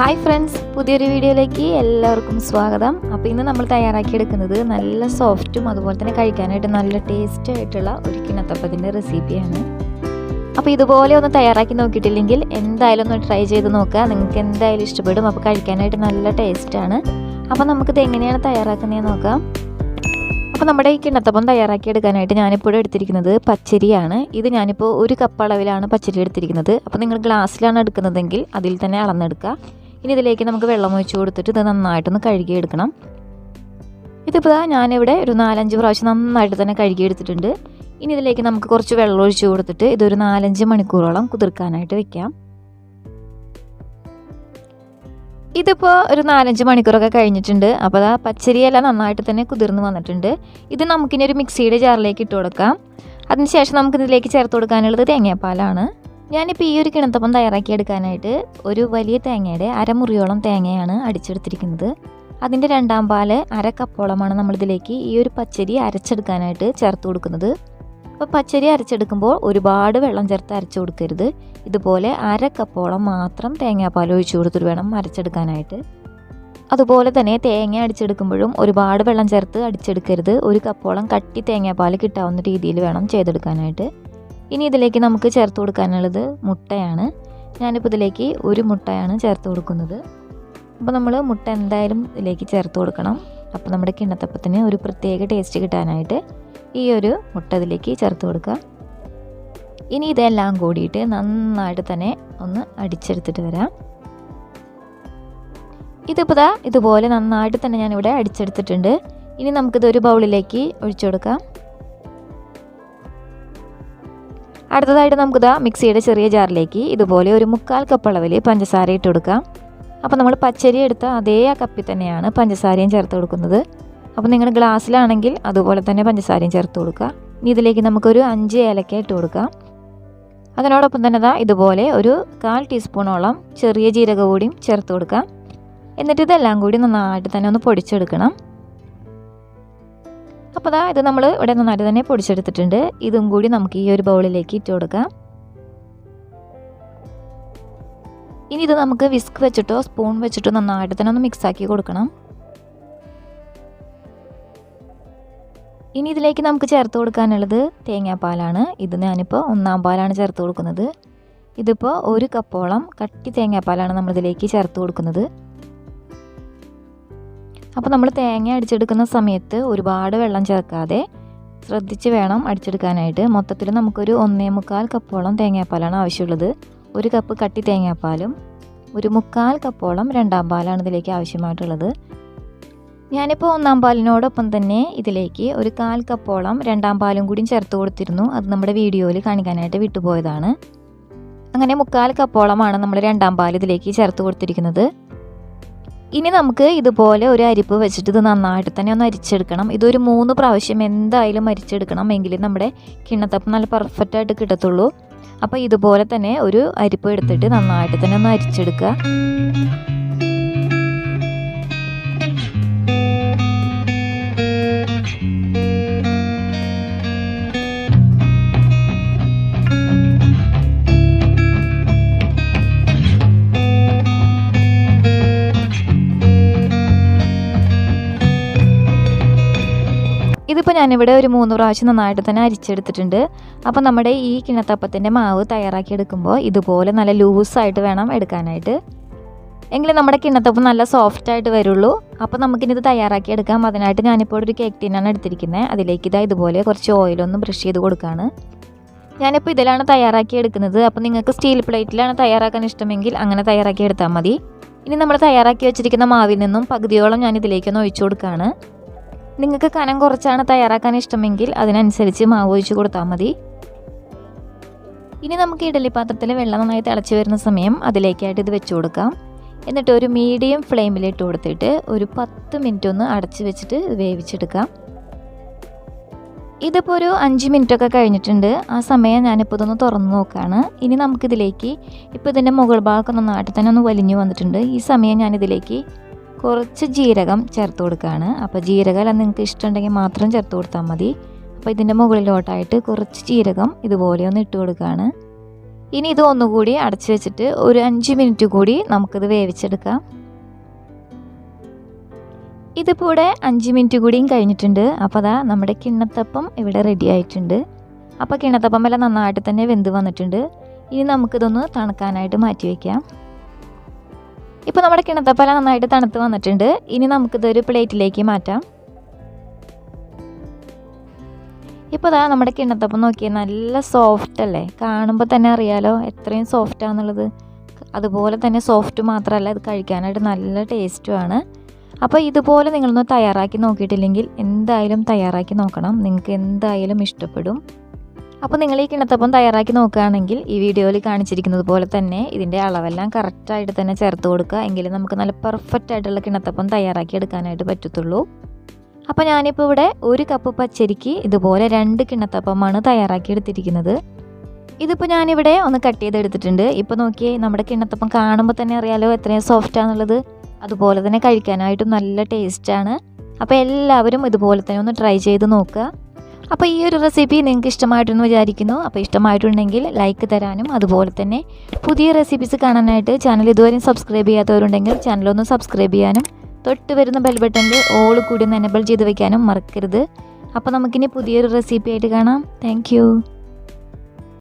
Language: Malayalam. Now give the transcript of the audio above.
ഹായ് ഫ്രണ്ട്സ് പുതിയൊരു വീഡിയോയിലേക്ക് എല്ലാവർക്കും സ്വാഗതം. അപ്പോൾ ഇന്ന് നമ്മൾ തയ്യാറാക്കിയെടുക്കുന്നത് നല്ല സോഫ്റ്റും അതുപോലെ തന്നെ കഴിക്കാനായിട്ട് നല്ല ടേസ്റ്റ് ആയിട്ടുള്ള ഒരു കിണത്തപ്പത്തിന്റെ റെസിപ്പിയാണ് അപ്പോൾ ഇതുപോലെ ഒന്ന് തയ്യാറാക്കി നോക്കിയിട്ടില്ലെങ്കിൽ എന്തായാലും ഒന്ന് ട്രൈ ചെയ്ത് നോക്കുക. നിങ്ങൾക്ക് എന്തായാലും ഇഷ്ടപ്പെടും. അപ്പോൾ കഴിക്കാനായിട്ട് നല്ല ടേസ്റ്റാണ് അപ്പോൾ നമുക്കിത് എങ്ങനെയാണ് തയ്യാറാക്കുന്നതെന്ന് നോക്കാം. അപ്പോൾ നമ്മുടെ ഈ കിണ്ണത്തപ്പം തയ്യാറാക്കി എടുക്കാനായിട്ട് ഞാനിപ്പോൾ എടുത്തിരിക്കുന്നത് പച്ചരിയാണ്. ഇത് ഞാനിപ്പോൾ ഒരു കപ്പ് അളവിലാണ് പച്ചരി എടുത്തിരിക്കുന്നത്. അപ്പോൾ നിങ്ങൾ ഗ്ലാസ്സിലാണ് എടുക്കുന്നതെങ്കിൽ അതിൽ തന്നെ അളന്നെടുക്കുക. ഇനി ഇതിലേക്ക് നമുക്ക് വെള്ളം ഒഴിച്ച് കൊടുത്തിട്ട് ഇത് നന്നായിട്ടൊന്ന് കഴുകിയെടുക്കണം. ഇതിപ്പോൾ ഞാനിവിടെ ഒരു നാലഞ്ച് പ്രാവശ്യം നന്നായിട്ട് തന്നെ കഴുകിയെടുത്തിട്ടുണ്ട്. ഇനി ഇതിലേക്ക് നമുക്ക് കുറച്ച് വെള്ളം ഒഴിച്ച് കൊടുത്തിട്ട് ഇതൊരു നാലഞ്ച് മണിക്കൂറോളം കുതിർക്കാനായിട്ട് വെക്കാം. ഇതിപ്പോൾ ഒരു നാലഞ്ച് മണിക്കൂറൊക്കെ കഴിഞ്ഞിട്ടുണ്ട്. അപ്പോൾ ആ പച്ചരിയെല്ലാം നന്നായിട്ട് തന്നെ കുതിർന്ന് വന്നിട്ടുണ്ട്. ഇത് നമുക്കിനി ഒരു മിക്സിയുടെ ജാറിലേക്ക് ഇട്ട് കൊടുക്കാം. അതിനുശേഷം നമുക്ക് ഇതിലേക്ക് ചേർത്ത് കൊടുക്കാനുള്ളത് തേങ്ങാപ്പാലാണ്. ഞാനിപ്പോൾ ഈ ഒരു കിണത്തപ്പം തയ്യാറാക്കി എടുക്കാനായിട്ട് ഒരു വലിയ തേങ്ങയുടെ അരമുറിയോളം തേങ്ങയാണ് അടിച്ചെടുത്തിരിക്കുന്നത്. അതിന്റെ രണ്ടാം പാൽ അര കപ്പോളമാണ് നമ്മളിതിലേക്ക് ഈ ഒരു പച്ചരി അരച്ചെടുക്കാനായിട്ട് ചേർത്ത് കൊടുക്കുന്നത്. അപ്പോൾ പച്ചരി അരച്ചെടുക്കുമ്പോൾ ഒരുപാട് വെള്ളം ചേർത്ത് അരച്ചു കൊടുക്കരുത്. ഇതുപോലെ അര കപ്പോളം മാത്രം തേങ്ങാപ്പാൽ ഒഴിച്ചു കൊടുത്തിട്ട് വേണം അരച്ചെടുക്കാനായിട്ട്. അതുപോലെ തന്നെ തേങ്ങ അടിച്ചെടുക്കുമ്പോഴും ഒരുപാട് വെള്ളം ചേർത്ത് അടിച്ചെടുക്കരുത്. ഒരു കപ്പോളം കട്ടി തേങ്ങാപ്പാൽ കിട്ടാവുന്ന രീതിയിൽ വേണം ചെയ്തെടുക്കാനായിട്ട്. ഇനി ഇതിലേക്ക് നമുക്ക് ചേർത്ത് കൊടുക്കാനുള്ളത് മുട്ടയാണ്. ഞാനിപ്പോൾ ഇതിലേക്ക് ഒരു മുട്ടയാണ് ചേർത്ത് കൊടുക്കുന്നത്. അപ്പോൾ നമ്മൾ മുട്ട എന്തായാലും ഇതിലേക്ക് ചേർത്ത് കൊടുക്കണം. അപ്പോൾ നമ്മുടെ കിണ്ണത്തപ്പത്തിന് ഒരു പ്രത്യേക ടേസ്റ്റ് കിട്ടാനായിട്ട് ഈ ഒരു മുട്ട ഇതിലേക്ക് ചേർത്ത് കൊടുക്കുക. ഇനി ഇതെല്ലാം കൂടിയിട്ട് നന്നായിട്ട് തന്നെ ഒന്ന് അടിച്ചെടുത്തിട്ട് വരാം. ഇതിപ്പോൾ ഇതുപോലെ നന്നായിട്ട് തന്നെ ഞാനിവിടെ അടിച്ചെടുത്തിട്ടുണ്ട്. ഇനി നമുക്കിത് ഒരു ബൗളിലേക്ക് ഒഴിച്ചു കൊടുക്കാം. അടുത്തതായിട്ട് നമുക്കിതാ മിക്സിയുടെ ചെറിയ ജാറിലേക്ക് ഇതുപോലെ ഒരു മുക്കാൽ കപ്പ് അളവിൽ പഞ്ചസാര ഇട്ട് കൊടുക്കാം. അപ്പോൾ നമ്മൾ പച്ചരി എടുത്ത അതേ ആ കപ്പിൽ തന്നെയാണ് പഞ്ചസാരയും ചേർത്ത് കൊടുക്കുന്നത്. അപ്പോൾ നിങ്ങൾ ഗ്ലാസ്സിലാണെങ്കിൽ അതുപോലെ തന്നെ പഞ്ചസാരയും ചേർത്ത് കൊടുക്കുക. ഇനി ഇതിലേക്ക് നമുക്കൊരു അഞ്ച് ഏലക്ക ഇട്ട് കൊടുക്കാം. അതിനോടൊപ്പം തന്നെ ദാ ഇതുപോലെ ഒരു കാൽ ടീസ്പൂണോളം ചെറിയ ജീരക കൂടിയും ചേർത്ത് കൊടുക്കാം. എന്നിട്ട് ഇതെല്ലാം കൂടി നന്നായിട്ട് തന്നെ ഒന്ന് പൊടിച്ചെടുക്കണം. അപ്പോൾ ദാ ഇത് നമ്മൾ ഇവിടെ നന്നായിട്ട് തന്നെ പൊടിച്ചെടുത്തിട്ടുണ്ട്. ഇതും കൂടി നമുക്ക് ഈ ഒരു ബൗളിലേക്ക് ഇട്ട് കൊടുക്കാം. ഇനി ഇത് നമുക്ക് വിസ്ക് വെച്ചിട്ടോ സ്പൂൺ വെച്ചിട്ടോ നന്നായിട്ട് തന്നെ ഒന്ന് മിക്സാക്കി കൊടുക്കണം. ഇനി ഇതിലേക്ക് നമുക്ക് ചേർത്ത് കൊടുക്കാനുള്ളത് തേങ്ങാപ്പാലാണ്. ഇത് ഞാനിപ്പോൾ ഒന്നാം പാലാണ് ചേർത്ത് കൊടുക്കുന്നത്. ഇതിപ്പോൾ ഒരു കപ്പോളം കട്ടി തേങ്ങാപ്പാലാണ് നമ്മളിതിലേക്ക് ചേർത്ത് കൊടുക്കുന്നത്. അപ്പോൾ നമ്മൾ തേങ്ങ അടിച്ചെടുക്കുന്ന സമയത്ത് ഒരുപാട് വെള്ളം ചേർക്കാതെ ശ്രദ്ധിച്ച് വേണം അടിച്ചെടുക്കാനായിട്ട്. മൊത്തത്തിൽ നമുക്കൊരു ഒന്നേ മുക്കാൽ കപ്പോളം തേങ്ങാപ്പാലാണ് ആവശ്യമുള്ളത്. ഒരു കപ്പ് കട്ടി തേങ്ങാപ്പാലും ഒരു മുക്കാൽ കപ്പോളം രണ്ടാം പാലാണ് ഇതിലേക്ക് ആവശ്യമായിട്ടുള്ളത്. ഞാനിപ്പോൾ ഒന്നാം പാലിനോടൊപ്പം തന്നെ ഇതിലേക്ക് ഒരു കാൽ കപ്പോളം രണ്ടാം പാലും കൂടിയും ചേർത്ത് കൊടുത്തിരുന്നു. അത് നമ്മുടെ വീഡിയോയിൽ കാണിക്കാനായിട്ട് വിട്ടുപോയതാണ്. അങ്ങനെ മുക്കാൽ കപ്പോളമാണ് നമ്മൾ രണ്ടാം പാൽ ഇതിലേക്ക് ചേർത്ത് കൊടുത്തിരിക്കുന്നത്. ഇനി നമുക്ക് ഇതുപോലെ ഒരു അരിപ്പ് വെച്ചിട്ട് ഇത് നന്നായിട്ട് തന്നെ ഒന്ന് അരിച്ചെടുക്കണം. ഇതൊരു മൂന്ന് പ്രാവശ്യം എന്തായാലും അരിച്ചെടുക്കണം എങ്കിലേ നമ്മുടെ കിണ്ണത്തപ്പം നല്ല പെർഫെക്റ്റ് ആയിട്ട് കിട്ടത്തുള്ളൂ. അപ്പോൾ ഇതുപോലെ തന്നെ ഒരു അരിപ്പ് എടുത്തിട്ട് നന്നായിട്ട് തന്നെ ഒന്ന് അരിച്ചെടുക്കുക. ഇതിപ്പോൾ ഞാനിവിടെ ഒരു മൂന്ന് പ്രാവശ്യം നന്നായിട്ട് തന്നെ അരിച്ചെടുത്തിട്ടുണ്ട്. അപ്പോൾ നമ്മുടെ ഈ കിണത്തപ്പത്തിന്റെ മാവ് തയ്യാറാക്കി എടുക്കുമ്പോൾ ഇതുപോലെ നല്ല ലൂസായിട്ട് വേണം എടുക്കാനായിട്ട്. എങ്കിലും നമ്മുടെ കിണ്ണത്തപ്പം നല്ല സോഫ്റ്റ് ആയിട്ട് വരുള്ളൂ. അപ്പോൾ നമുക്കിനിത് തയ്യാറാക്കി എടുക്കാം. അതിനായിട്ട് ഞാനിപ്പോൾ ഒരു കേക്ക് ടീനാണ് എടുത്തിരിക്കുന്നത് അതിലേക്ക് ഇതാ ഇതുപോലെ കുറച്ച് ഓയിലൊന്ന് ബ്രഷ് ചെയ്ത് കൊടുക്കുകയാണ് ഞാനിപ്പോൾ ഇതിലാണ് തയ്യാറാക്കി എടുക്കുന്നത്. അപ്പോൾ നിങ്ങൾക്ക് സ്റ്റീൽ പ്ലേറ്റിലാണ് തയ്യാറാക്കാൻ ഇഷ്ടമെങ്കിൽ അങ്ങനെ തയ്യാറാക്കി എടുത്താൽ മതി. ഇനി നമ്മൾ തയ്യാറാക്കി വെച്ചിരിക്കുന്ന മാവിൽ നിന്നും പകുതിയോളം ഞാൻ ഇതിലേക്കൊന്ന് ഒഴിച്ചു കൊടുക്കുകയാണ് നിങ്ങൾക്ക് കനം കുറച്ചാണ് തയ്യാറാക്കാൻ ഇഷ്ടമെങ്കിൽ അതിനനുസരിച്ച് മാവ് ഒഴിച്ച് കൊടുത്താൽ മതി. ഇനി നമുക്ക് ഇഡലി പാത്രത്തിൽ വെള്ളം നന്നായി തിളച്ച് വരുന്ന സമയം അതിലേക്കായിട്ട് ഇത് വെച്ച് കൊടുക്കാം. എന്നിട്ട് ഒരു മീഡിയം ഫ്ലെയിമിലിട്ട് കൊടുത്തിട്ട് ഒരു പത്ത് മിനിറ്റ് ഒന്ന് അടച്ച് വെച്ചിട്ട് വേവിച്ചെടുക്കാം. ഇതിപ്പോൾ ഒരു അഞ്ച് മിനിറ്റൊക്കെ കഴിഞ്ഞിട്ടുണ്ട്. ആ സമയം ഞാനിപ്പോൾ ഇതൊന്ന് തുറന്ന് നോക്കുകയാണ് ഇനി നമുക്കിതിലേക്ക് ഇപ്പോൾ ഇതിന്റെ മുകൾ ഭാഗമൊക്കെ നന്നായിട്ട് തന്നെ ഒന്ന് വലിഞ്ഞു വന്നിട്ടുണ്ട്. ഈ സമയം ഞാനിതിലേക്ക് കുറച്ച് ജീരകം ചേർത്ത് കൊടുക്കുകയാണ്. അപ്പോൾ ജീരകം നിങ്ങൾക്ക് ഇഷ്ടമുണ്ടെങ്കിൽ മാത്രം ചേർത്ത് കൊടുത്താൽ മതി. അപ്പോൾ ഇതിന്റെ മുകളിലോട്ടായിട്ട് കുറച്ച് ജീരകം ഇതുപോലെ ഒന്ന് ഇട്ട് കൊടുക്കുകയാണ്. ഇനി ഇത് ഒന്നുകൂടി അടച്ചു വെച്ചിട്ട് ഒരു അഞ്ച് മിനിറ്റ് കൂടി നമുക്കിത് വേവിച്ചെടുക്കാം. ഇതിപ്പോൾ ഇവിടെ അഞ്ച് മിനിറ്റ് കൂടിയും കഴിഞ്ഞിട്ടുണ്ട്. അപ്പോൾ അതാ നമ്മുടെ കിണ്ണത്തപ്പം ഇവിടെ റെഡി ആയിട്ടുണ്ട്. അപ്പോൾ കിണ്ണത്തപ്പം എല്ലാം നന്നായിട്ട് തന്നെ വെന്ത് വന്നിട്ടുണ്ട്. ഇനി നമുക്കിതൊന്ന് തണുക്കാനായിട്ട് മാറ്റി വയ്ക്കാം ഇപ്പോൾ നമ്മുടെ കിണത്തപ്പല നന്നായിട്ട് തണുത്ത് വന്നിട്ടുണ്ട്. ഇനി നമുക്കിതൊരു പ്ലേറ്റിലേക്ക് മാറ്റാം. ഇപ്പോൾ ഇതാ നമ്മുടെ കിണ്ണത്തപ്പം നോക്കിയാൽ നല്ല സോഫ്റ്റ് അല്ലേ? കാണുമ്പോൾ തന്നെ അറിയാലോ എത്രയും സോഫ്റ്റ് ആണെന്നുള്ളത്. അതുപോലെ തന്നെ സോഫ്റ്റ് മാത്രമല്ല ഇത് കഴിക്കാനായിട്ട് നല്ല ടേസ്റ്റുമാണ് അപ്പോൾ ഇതുപോലെ നിങ്ങളൊന്ന് തയ്യാറാക്കി നോക്കിയിട്ടില്ലെങ്കിൽ എന്തായാലും തയ്യാറാക്കി നോക്കണം. നിങ്ങൾക്ക് എന്തായാലും ഇഷ്ടപ്പെടും. അപ്പോൾ നിങ്ങൾ ഈ കിണത്തപ്പം തയ്യാറാക്കി നോക്കുകയാണെങ്കിൽ ഈ വീഡിയോയിൽ കാണിച്ചിരിക്കുന്നത് പോലെ തന്നെ ഇതിന്റെ അളവെല്ലാം കറക്റ്റായിട്ട് തന്നെ ചേർത്ത് കൊടുക്കുക. എങ്കിൽ നമുക്ക് നല്ല പെർഫെക്റ്റ് ആയിട്ടുള്ള കിണത്തപ്പം തയ്യാറാക്കി എടുക്കാനായിട്ട് പറ്റത്തുള്ളൂ. അപ്പോൾ ഞാനിപ്പോൾ ഇവിടെ ഒരു കപ്പ് പച്ചരിക്ക് ഇതുപോലെ രണ്ട് കിണത്തപ്പമാണ് തയ്യാറാക്കി എടുത്തിരിക്കുന്നത്. ഇതിപ്പോൾ ഞാനിവിടെ ഒന്ന് കട്ട് ചെയ്തെടുത്തിട്ടുണ്ട്. ഇപ്പോൾ നോക്കിയേ നമ്മുടെ കിണത്തപ്പം കാണുമ്പോൾ തന്നെ അറിയാലോ എത്രയും സോഫ്റ്റ് ആണെന്നുള്ളത് അതുപോലെ തന്നെ കഴിക്കാനായിട്ടും നല്ല ടേസ്റ്റാണ് അപ്പോൾ എല്ലാവരും ഇതുപോലെ തന്നെ ഒന്ന് ട്രൈ ചെയ്ത് നോക്കുക. അപ്പോൾ ഈ ഒരു റെസിപ്പി നിങ്ങൾക്ക് ഇഷ്ടമായിട്ടെന്ന് വിചാരിക്കുന്നു. അപ്പോൾ ഇഷ്ടമായിട്ടുണ്ടെങ്കിൽ ലൈക്ക് തരാനും അതുപോലെ തന്നെ പുതിയ റെസിപ്പീസ് കാണാനായിട്ട് ചാനൽ ഇതുവരെയും സബ്സ്ക്രൈബ് ചെയ്യാത്തവരുണ്ടെങ്കിൽ ചാനലൊന്ന് സബ്സ്ക്രൈബ് ചെയ്യാനും തൊട്ട് വരുന്ന ബെൽ ഓൾ കൂടി ഒന്ന് എനബിൾ ചെയ്ത് വെക്കാനും മറക്കരുത്. അപ്പോൾ നമുക്കിനി പുതിയൊരു റെസിപ്പി ആയിട്ട് കാണാം. താങ്ക്